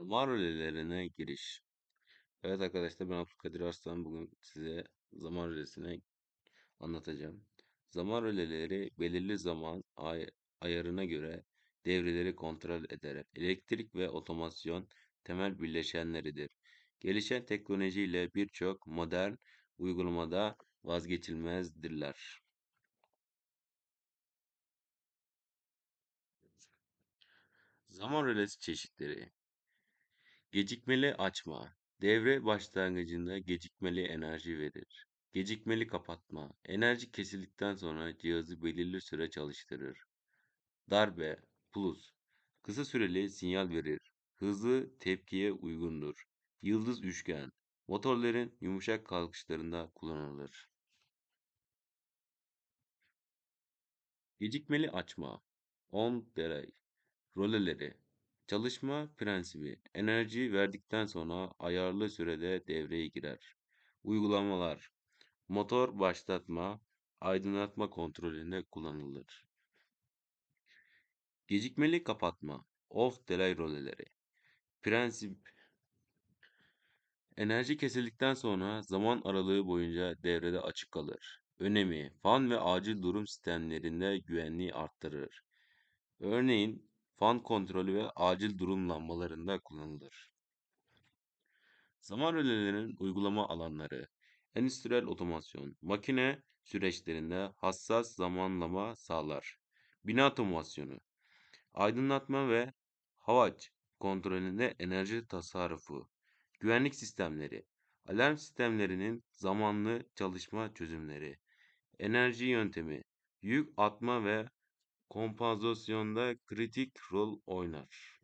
Rölelerine giriş. Evet arkadaşlar ben Abdülkadir Arslan. Bugün size zaman rölesini anlatacağım. Zaman röleleri belirli zaman ay ayarına göre devreleri kontrol ederek elektrik ve otomasyon temel bileşenleridir. Gelişen teknolojiyle birçok modern uygulamada vazgeçilmezdirler. Zaman rölesi çeşitleri Gecikmeli açma. Devre başlangıcında gecikmeli enerji verir. Gecikmeli kapatma. Enerji kesildikten sonra cihazı belirli süre çalıştırır. Darbe plus. Kısa süreli sinyal verir. Hızlı tepkiye uygundur. Yıldız üçgen. Motorların yumuşak kalkışlarında kullanılır. Gecikmeli açma. On delay. Roleleri Çalışma prensibi enerji verdikten sonra ayarlı sürede devreye girer. Uygulamalar motor başlatma, aydınlatma kontrolünde kullanılır. Gecikmeli kapatma off delay roleleri prensip enerji kesildikten sonra zaman aralığı boyunca devrede açık kalır. Önemi fan ve acil durum sistemlerinde güvenliği arttırır. Örneğin fan kontrolü ve acil durum lambalarında kullanılır. Zaman rölelerinin uygulama alanları, endüstriyel otomasyon, makine süreçlerinde hassas zamanlama sağlar. Bina otomasyonu, aydınlatma ve havaç kontrolünde enerji tasarrufu, güvenlik sistemleri, alarm sistemlerinin zamanlı çalışma çözümleri, enerji yöntemi, yük atma ve kompozisyonda kritik rol oynar.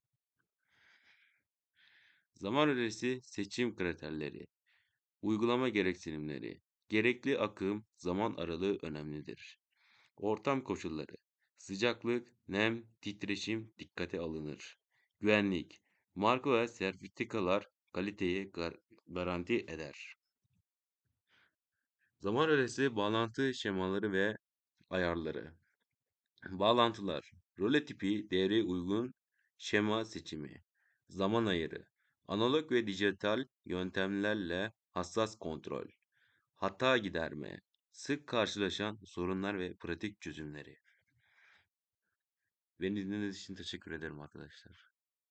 Zaman öğresi seçim kriterleri, uygulama gereksinimleri, gerekli akım, zaman aralığı önemlidir. Ortam koşulları, sıcaklık, nem, titreşim dikkate alınır. Güvenlik, marka ve sertifikalar kaliteyi gar garanti eder. Zaman öğresi bağlantı şemaları ve ayarları. Bağlantılar, role tipi, devreye uygun şema seçimi, zaman ayarı, analog ve dijital yöntemlerle hassas kontrol, hata giderme, sık karşılaşan sorunlar ve pratik çözümleri. Beni dinlediğiniz için teşekkür ederim arkadaşlar.